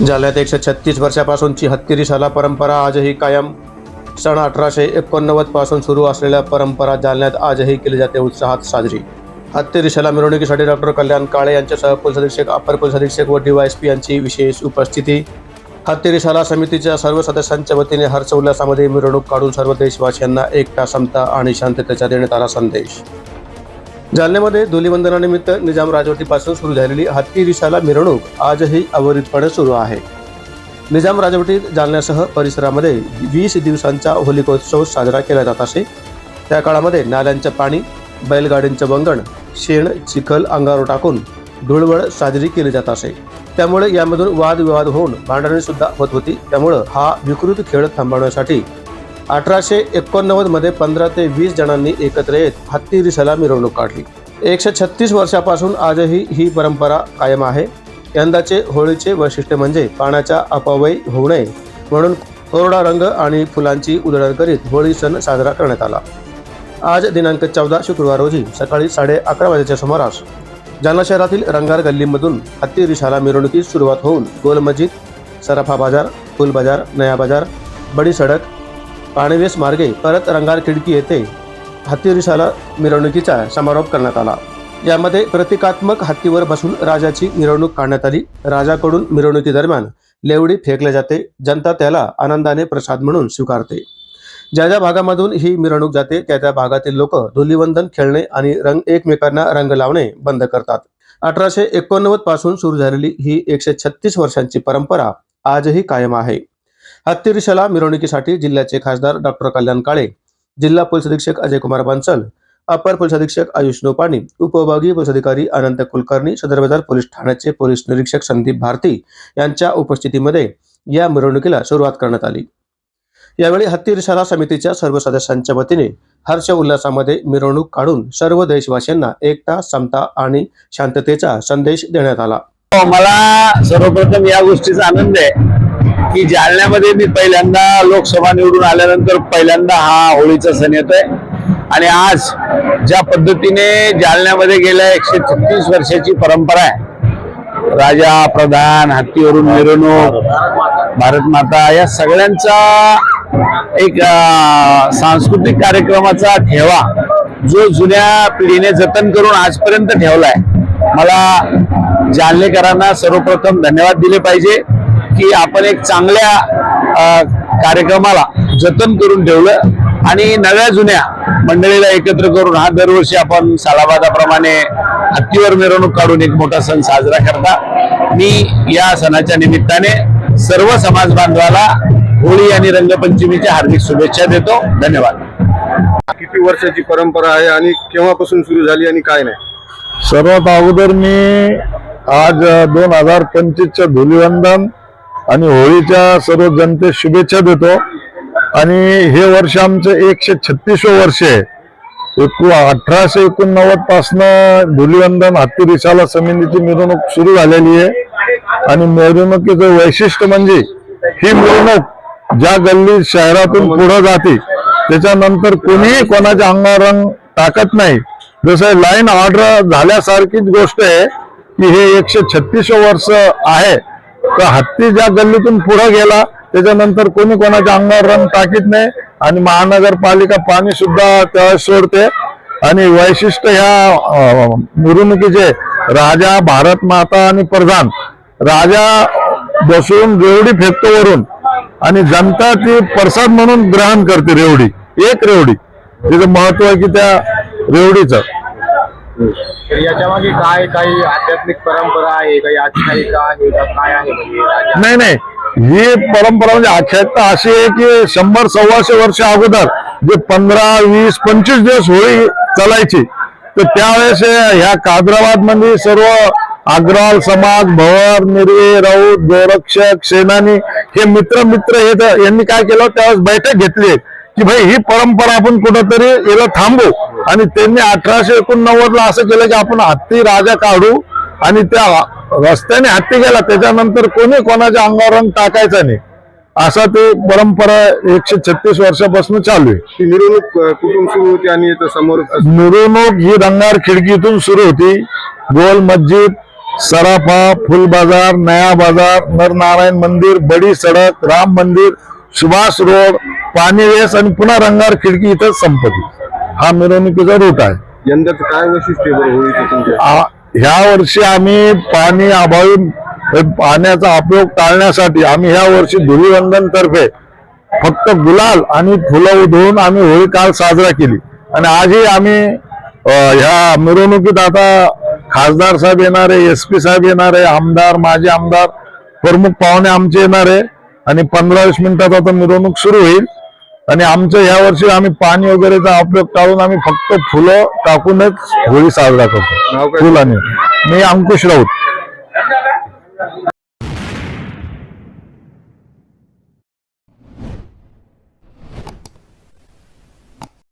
जालन्यात एकशे छत्तीस वर्षापासूनची हत्तीरी शाला परंपरा आजही कायम. सन अठराशे एकोणनव्वदपासून सुरू असलेल्या परंपरा जालन्यात आजही केली जाते उत्साहात साजरी. हत्तीरी शाला मिरवणुकीसाठी डॉक्टर कल्याण काळे यांच्यासह पोलीस अधीक्षक अपर पोलीस अधीक्षक व डीवायएसपी यांची विशेष उपस्थिती. हत्तीरी शाला समितीच्या सर्व सदस्यांच्या वतीने हर्ष उल्लासामध्ये मिरवणूक काढून सर्व देशवासियांना एकता समता आणि शांततेचा देण्यात आला संदेश. जालन्यामध्ये धुलीवंदनानिमित्त निजाम राजवटीपासून सुरू झालेली हत्ती रिशाला मिरवणूक आजही अवरितपणे सुरू आहे. निजाम राजवटीत जालन्यासह परिसरामध्ये वीस दिवसांचा होलिकोत्सव साजरा केला जात असे. त्या काळामध्ये नाल्यांचं पाणी बैलगाडींचं वंगण शेण चिखल अंगावर टाकून धुळवड साजरी केली जात असे. त्यामुळे यामधून वादविवाद होऊन भांडणे सुद्धा होत होती. त्यामुळं हा विकृत खेळ थांबवण्यासाठी अठराशे एकोणनव्वदमध्ये पंधरा ते वीस जणांनी एकत्र येत हत्ती रिसाला मिरवणूक काढली. एकशे छत्तीस वर्षापासून आजही ही परंपरा कायम आहे. यंदाचे होळीचे वैशिष्ट्य म्हणजे पाण्याचा अपव्यय होऊ नये म्हणून कोरडा रंग आणि फुलांची उधळण करीत होळी सण साजरा करण्यात आला. आज दिनांक चौदा शुक्रवार रोजी सकाळी साडे अकरा वाजेच्या सुमारास जालना शहरातील रंगार गल्लीमधून हत्ती रिशाला मिरवणुकीस सुरुवात होऊन गोल मस्जिद सराफा बाजार फुल बाजार नया बाजार बडी सडक पाणीवेस मार्गे परत रंगार खिडकी येथे हत्तीरिसाला मिरवणुकीचा समारोप करण्यात आला. यामध्ये प्रतिकात्मक हत्तीवर बसून राजाची मिरवणूक काढण्यात आली. राजाकडून मिरवणुकीदरम्यान लेवडी फेकल्या जाते. जनता त्याला आनंदाने प्रसाद म्हणून स्वीकारते. ज्या ज्या भागामधून ही मिरवणूक जाते त्या त्या भागातील लोक धुलीवंदन खेळणे आणि रंग एकमेकांना रंग लावणे बंद करतात. अठराशे एकोणनव्वदपासून सुरू झालेली ही एकशे छत्तीस वर्षांची परंपरा आजही कायम आहे. हत्तीरिशाला मिरवणुकीसाठी जिल्ह्याचे खासदार डॉक्टर कल्याण काळे जिल्हा पोलीस अधीक्षक अजय कुमार बांसल अपर पोलीस अधीक्षक आयुष नोपाणी उपविभागीय पोलीस अधिकारी अनंत कुलकर्णी सदर बाजार पोलीस ठाण्याचे पोलीस निरीक्षक संदीप भारती यांच्या उपस्थितीमध्ये या मिरवणुकीला सुरुवात करण्यात आली. यावेळी हत्तीरिशाला समितीच्या सर्व सदस्यांच्या वतीने हर्ष उल्हासामध्ये मिरवणूक काढून सर्व देशवासियांना एकता समता आणि शांततेचा संदेश देण्यात आला. मला सर्वप्रथम या गोष्टीचा आनंद आहे. की जालन्यामध्ये मी पहिल्यांदा लोकसभा निवडून आल्यानंतर पहिल्यांदा हा होळीचा सण येतोय. आणि आज ज्या पद्धतीने जालन्यामध्ये गेल्या एकशे छत्तीस वर्षाची परंपरा आहे. राजा प्रधान हत्तीवरून मिरवणूक भारत माता या सगळ्यांचा एक सांस्कृतिक कार्यक्रमाचा ठेवा जो जुन्या पिढीने जतन करून आजपर्यंत ठेवलाय. मला जालनेकरांना सर्वप्रथम धन्यवाद दिले पाहिजे. की आपण एक चांगल्या कार्यक्रमाला जतन करून ठेवलं आणि नव्या जुन्या मंडळीला एकत्र करून हा दरवर्षी आपण सालाबादाप्रमाणे हत्तीवर मिरवणूक काढून एक मोठा सण साजरा करता. मी या सणाच्या निमित्ताने सर्व समाज बांधवाला होळी आणि रंगपंचमीच्या हार्दिक शुभेच्छा देतो. धन्यवाद. किती वर्षाची परंपरा आहे आणि केव्हापासून सुरू झाली आणि काय नाही? सर्वात अगोदर मी आज दोन हजार पंचवीसच्या धुलीवंदन आणि होळीच्या सर्व जनते शुभेच्छा देतो. आणि हे वर्ष आमचं एकशे छत्तीसवं वर्ष आहे. एकू अठराशे एकोणनव्वद पासनं धुलीवंदन हत्ती रिसाला समितीची मिरवणूक सुरू झालेली आहे. आणि मिरवणुकीचं वैशिष्ट्य म्हणजे ही मिरवणूक ज्या गल्ली शहरातून पुढे जाते त्याच्यानंतर कोणीही कोणाच्या अंगावर रंग टाकत नाही. जसं लाईन ऑर्डर झाल्यासारखीच गोष्ट आहे की हे एकशे छत्तीस वर्ष आहे. तर हत्ती ज्या गल्लीतून पुढे गेला त्याच्यानंतर कोणी कोणाच्या अंगावर रंग टाकीत नाही आणि महानगरपालिका पाणी सुद्धा त्यावेळेस सोडते. आणि वैशिष्ट्य ह्या मिरवणुकीचे राजा भारत माता आणि प्रधान. राजा बसून रेवडी फेकतो वरून. आणि जनता ती प्रसाद म्हणून ग्रहण करते रेवडी एक रेवडी. तिचं महत्त्व आहे की त्या रेवडीचं. तर याच्या मागे काय काही आध्यात्मिक परंपरा आहे काही आख्यायिका आहे का काय आहे म्हणजे राजा? नाही नाही. ही परंपरा म्हणजे आख्यायिका अशी आहे की शंभर सव्वाशे वर्ष अगोदर जे पंधरा वीस पंचवीस दिवस होळी चालायची तर त्यावेळेस ह्या कादराबादमध्ये सर्व अग्रवाल समाज भवर निर्वे राऊत गोरक्षक सेनानी हे मित्र मित्र हे यांनी काय केलं त्यावेळेस बैठक घेतली. की भाई ही परंपरा आपण कुठंतरी याला थांबू आणि त्यांनी अठराशे एकोणनव्वद ला असं केलं की आपण हत्ती राजा काढू आणि त्या रस्त्याने हत्ती गेला त्याच्यानंतर कोणी कोणाच्या अंगावर रंग टाकायचा नाही. असा ते परंपरा एकशे छत्तीस वर्षापासून चालू आहे. मिरवणूक कुठून सुरू होती आणि समोर मिरवणूक ही रंगार खिडकीतून सुरू होती. गोल मस्जिद सराफा फुल बाजार नया बाजार नरनारायण मंदिर बडी सडक राम मंदिर सुभाष रोड पाणी वेस आणि पुन्हा रंगार खिडकी इथं संपत्ती हा मिरवणुकीचा रूट आहे. यंदाच काय वैशिष्ट्य आहे बरं होळीचं तुमच्या? आ- ह्या वर्षी आम्ही पाणी अभावी हे पाण्याचा उपयोग टाळण्यासाठी आम्ही ह्या वर्षी धुलीवंदन तर्फे फक्त गुलाल आणि फुलं उधळून आम्ही होळी काल साजरा केली. आणि आजही आम्ही अ, ह्या मिरवणुकीत आता खासदार साहेब येणार आहे एस पी साहेब येणार आहे आमदार माजी आमदार प्रमुख पाहुणे आमचे येणार आहे. आणि पंधरा वीस मिनिटात आता मिरवणूक सुरू होईल. आणि आमचं ह्या वर्षी आम्ही पाणी वगैरेचा उपयोग टाळून आम्ही फक्त फुलं टाकूनच होळी साजरा करतो? फुलाने. मी अंकुश राऊत.